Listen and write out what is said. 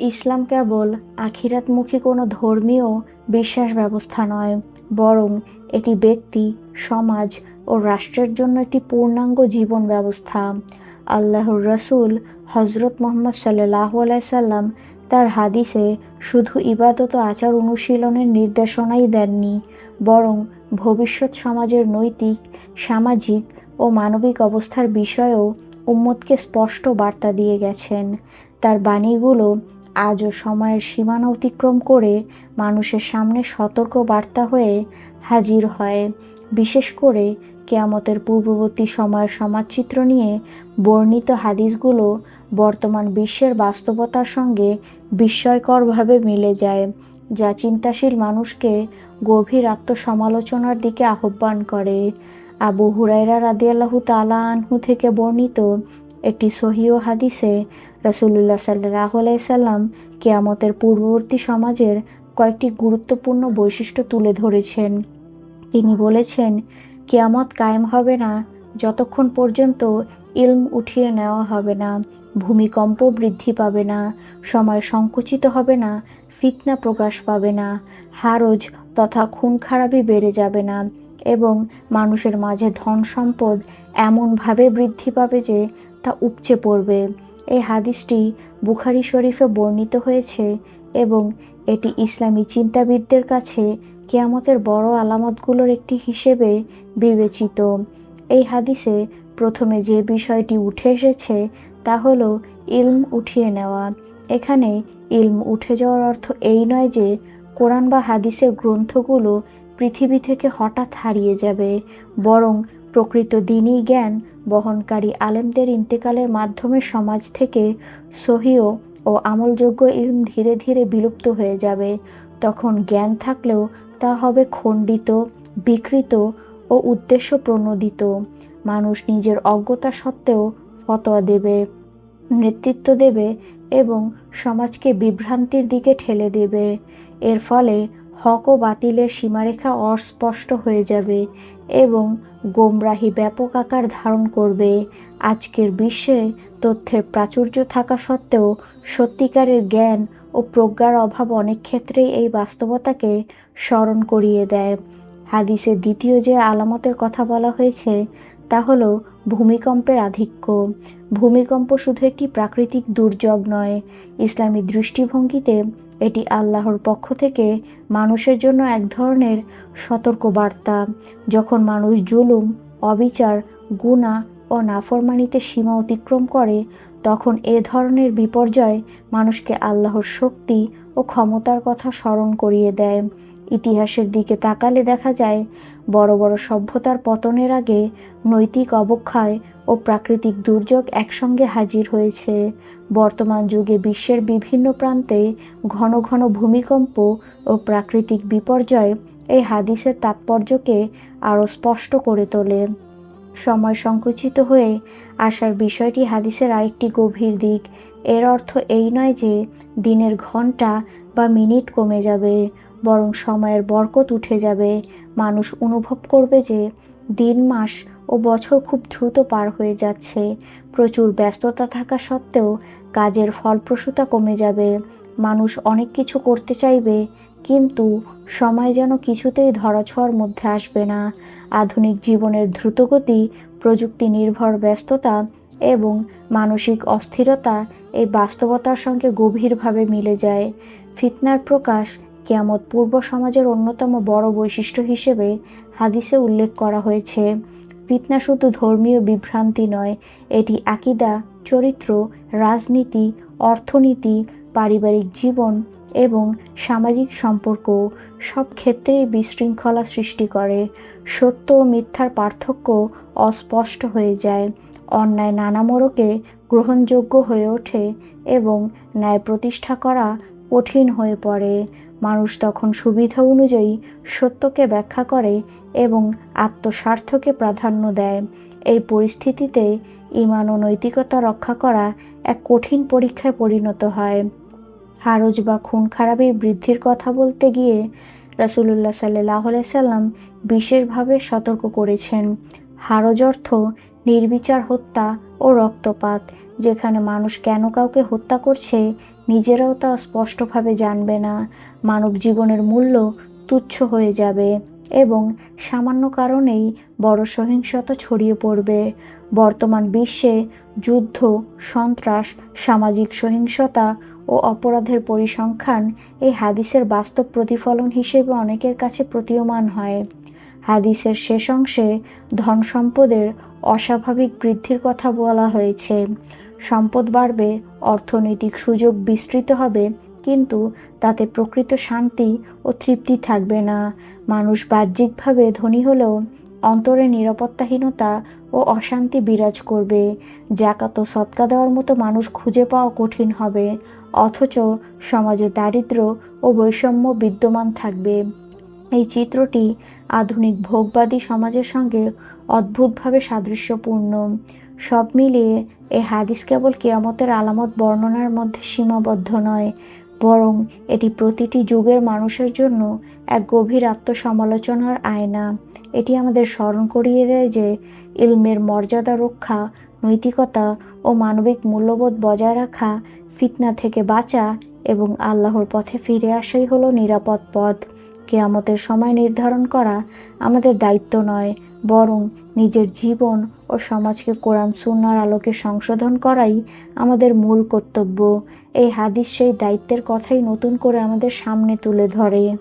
ইসলাম কেবল আখিরাতমুখী কোনো ধর্মীয় বিশ্বাস ব্যবস্থা নয়, বরং এটি ব্যক্তি, সমাজ ও রাষ্ট্রের জন্য একটি পূর্ণাঙ্গ জীবন ব্যবস্থা আল্লাহর রসুল হজরত মোহাম্মদ সাল্লাহ সাল্লাম তার হাদিসে শুধু ইবাদত আচার অনুশীলনের নির্দেশনাই দেননি, বরং ভবিষ্যৎ সমাজের নৈতিক, সামাজিক ও মানবিক অবস্থার বিষয়েও উম্মতকে স্পষ্ট বার্তা দিয়ে গেছেন। তার বাণীগুলো আজও সময়ের সীমানা অতিক্রম করে মানুষের সামনে সতর্ক বার্তা হয়ে হাজির হয়। বিশেষ করে কেয়ামতের পূর্ববর্তী সময়ের সমাজচিত্র নিয়ে বর্ণিত হাদিসগুলো বর্তমান বিশ্বের বাস্তবতার সঙ্গে বিস্ময়করভাবে মিলে যায়, যা চিন্তাশীল মানুষকে গভীর আত্মসমালোচনার দিকে আহ্বান করে। আবু হুরাইরা রাদিয়াল্লাহু তালা আনহু থেকে বর্ণিত একটি সহিও হাদিসে রসুল্লাহ সাল্লাহ সাল্লাম কেয়ামতের পূর্ববর্তী সমাজের কয়েকটি গুরুত্বপূর্ণ বৈশিষ্ট্য তুলে ধরেছেন। তিনি বলেছেন, কেয়ামত কায়েম হবে না, যতক্ষণ পর্যন্ত ইলম উঠিয়ে নেওয়া হবে না, ভূমিকম্প বৃদ্ধি পাবে না, সময় সংকুচিত হবে না, ফিতনা প্রকাশ পাবে না, হারজ তথা খুন খারাপই বেড়ে যাবে না এবং মানুষের মাঝে ধন সম্পদ এমনভাবে বৃদ্ধি পাবে যে তা উপচে পড়বে। এই হাদিসটি বুখারি শরীফে বর্ণিত হয়েছে এবং এটি ইসলামী চিন্তাবিদদের কাছে কেয়ামতের বড় আলামতগুলোর একটি হিসেবে বিবেচিত। এই হাদিসে প্রথমে যে বিষয়টি উঠে এসেছে তা হলো ইলম উঠিয়ে নেওয়া। এখানে ইলম উঠে যাওয়ার অর্থ এই নয় যে কোরআন বা হাদিসের গ্রন্থগুলো পৃথিবী থেকে হঠাৎ হারিয়ে যাবে, বরং প্রকৃত দিনই জ্ঞান বহনকারী আলেমদের ইন্তেকালের মাধ্যমে সমাজ থেকে সহিও ও আমলযোগ্য ইলম ধীরে ধীরে বিলুপ্ত হয়ে যাবে। তখন জ্ঞান থাকলেও তা হবে খণ্ডিত, বিকৃত ও উদ্দেশ্য প্রণোদিত মানুষ নিজের অজ্ঞতা সত্ত্বেও ফতোয়া দেবে, নেতৃত্ব দেবে এবং সমাজকে বিভ্রান্তির দিকে ঠেলে দেবে। এর ফলে হক ও বাতিলের সীমারেখা অস্পষ্ট হয়ে যাবে এবং গোমরাহি ব্যাপক আকার ধারণ করবে। আজকের বিশ্বে তথ্যের প্রাচুর্য থাকা সত্ত্বেও সত্যিকারের জ্ঞান ও প্রজ্ঞার অভাব অনেক ক্ষেত্রেই এই বাস্তবতাকে স্মরণ করিয়ে দেয়। হাদিসের দ্বিতীয় যে আলামতের কথা বলা হয়েছে, তা হল ভূমিকম্পের আধিক্য। ভূমিকম্প শুধু একটি প্রাকৃতিক দুর্যোগ নয়, ইসলামী দৃষ্টিভঙ্গিতে এটি আল্লাহর পক্ষ থেকে মানুষের জন্য এক ধরনের সতর্ক বার্তা যখন মানুষ জুলুম, অবিচার গুণা ও নাফরমানিতে সীমা অতিক্রম করে, তখন এ ধরনের বিপর্যয় মানুষকে আল্লাহর শক্তি ও ক্ষমতার কথা স্মরণ করিয়ে দেয়। ইতিহাসের দিকে তাকালে দেখা যায়, বড় বড় সভ্যতার পতনের আগে নৈতিক অবক্ষয় ও প্রাকৃতিক দুর্যোগ একসঙ্গে হাজির হয়েছে। বর্তমান যুগে বিশ্বের বিভিন্ন প্রান্তে ঘন ঘন ভূমিকম্প ও প্রাকৃতিক বিপর্যয় এই হাদিসের তাৎপর্যকে আরও স্পষ্ট করে তোলে। সময় সংকুচিত হয়ে আসার বিষয়টি হাদিসের আরেকটি গভীর দিক। এর অর্থ এই নয় যে দিনের ঘণ্টা বা মিনিট কমে যাবে, বরং সময়ের বরকত উঠে যাবে। মানুষ অনুভব করবে যে দিন, মাস ও বছর খুব দ্রুত পার হয়ে যাচ্ছে। প্রচুর ব্যস্ততা থাকা সত্ত্বেও কাজের ফলপ্রসূতা কমে যাবে। মানুষ অনেক কিছু করতে চাইবে, কিন্তু সময় যেন কিছুতেই ধরাছোঁয়ার মধ্যে আসবে না। আধুনিক জীবনের দ্রুতগতি প্রযুক্তি নির্ভর ব্যস্ততা এবং মানসিক অস্থিরতা এই বাস্তবতার সঙ্গে গভীরভাবে মিলে যায়। ফিতনার প্রকাশ কেয়ামত পূর্ব সমাজের অন্যতম বড় বৈশিষ্ট্য হিসেবে হাদিসে উল্লেখ করা হয়েছে। ফিতনা শুধু ধর্মীয় বিভ্রান্তি নয়, এটি আকিদা, চরিত্র, রাজনীতি, অর্থনীতি, পারিবারিক জীবন এবং সামাজিক সম্পর্ক সব ক্ষেত্রেই বিশৃঙ্খলা সৃষ্টি করে। সত্য ও মিথ্যার পার্থক্য অস্পষ্ট হয়ে যায়। অন্যায় নানা মোড়কে গ্রহণযোগ্য হয়ে ওঠে এবং ন্যায় প্রতিষ্ঠা করা কঠিন হয়ে পড়ে। মানুষ তখন সুবিধা অনুযায়ী সত্যকে ব্যাখ্যা করে এবং আত্মস্বার্থকে প্রাধান্য দেয়। এই পরিস্থিতিতে ইমান ও নৈতিকতা রক্ষা করা এক কঠিন পরীক্ষায় পরিণত হয়। হারজ বা খুন খারাপের বৃদ্ধির কথা বলতে গিয়ে রাসুলুল্লাহ সাল্লাহ সাল্লাম বিশেষভাবে সতর্ক করেছেন। হারজ অর্থ নির্বিচার হত্যা ও রক্তপাত, যেখানে মানুষ কেন কাউকে হত্যা করছে নিজেরাও তা স্পষ্টভাবে জানবে না। মানব জীবনের মূল্য তুচ্ছ হয়ে যাবে এবং সামান্য কারণেই বড় সহিংসতা ছড়িয়ে পড়বে। বর্তমান বিশ্বে যুদ্ধ, সন্ত্রাস, সামাজিক সহিংসতা ও অপরাধের পরিসংখ্যান এই হাদিসের বাস্তব প্রতিফলন হিসেবে অনেকের কাছে প্রতীয়মান হয়। হাদিসের শেষ অংশে ধন সম্পদের অস্বাভাবিক বৃদ্ধির কথা বলা হয়েছে। সম্পদ বাড়বে, অর্থনৈতিক সুযোগ বিস্তৃত হবে, কিন্তু তাতে প্রকৃত শান্তি ও তৃপ্তি থাকবে না। মানুষ বাহ্যিকভাবে ধনী হলেও অন্তরে নিরাপত্তাহীনতা ও অশান্তি বিরাজ করবে। জাকাত সৎকা দেওয়ার মতো মানুষ খুঁজে পাওয়া কঠিন হবে, অথচ সমাজে দারিদ্র ও বৈষম্য বিদ্যমান থাকবে। এই চিত্রটি আধুনিক ভোগবাদী সমাজের সঙ্গে অদ্ভুতভাবে সাদৃশ্যপূর্ণ। সব মিলিয়ে এ হাদিস কেবল কেয়ামতের আলামত বর্ণনার মধ্যে সীমাবদ্ধ নয়, বরং এটি প্রতিটি যুগের মানুষের জন্য এক গভীর আত্মসমালোচনার আয়না। এটি আমাদের স্মরণ করিয়ে দেয় যে ইলমের মর্যাদা রক্ষা, নৈতিকতা ও মানবিক মূল্যবোধ বজায় রাখা, ফিতনা থেকে বাঁচা এবং আল্লাহর পথে ফিরে আসাই হলো নিরাপদ পথ। কেয়ামতের সময় নির্ধারণ করা আমাদের দায়িত্ব নয় বরং নিজের জীবন ও সমাজকে কোরআন সুন্নার আলোকে সংশোধন করাই আমাদের মূল কর্তব্য। এই হাদিস সেই দায়িত্বের কথাই নতুন করে আমাদের সামনে তুলে ধরে।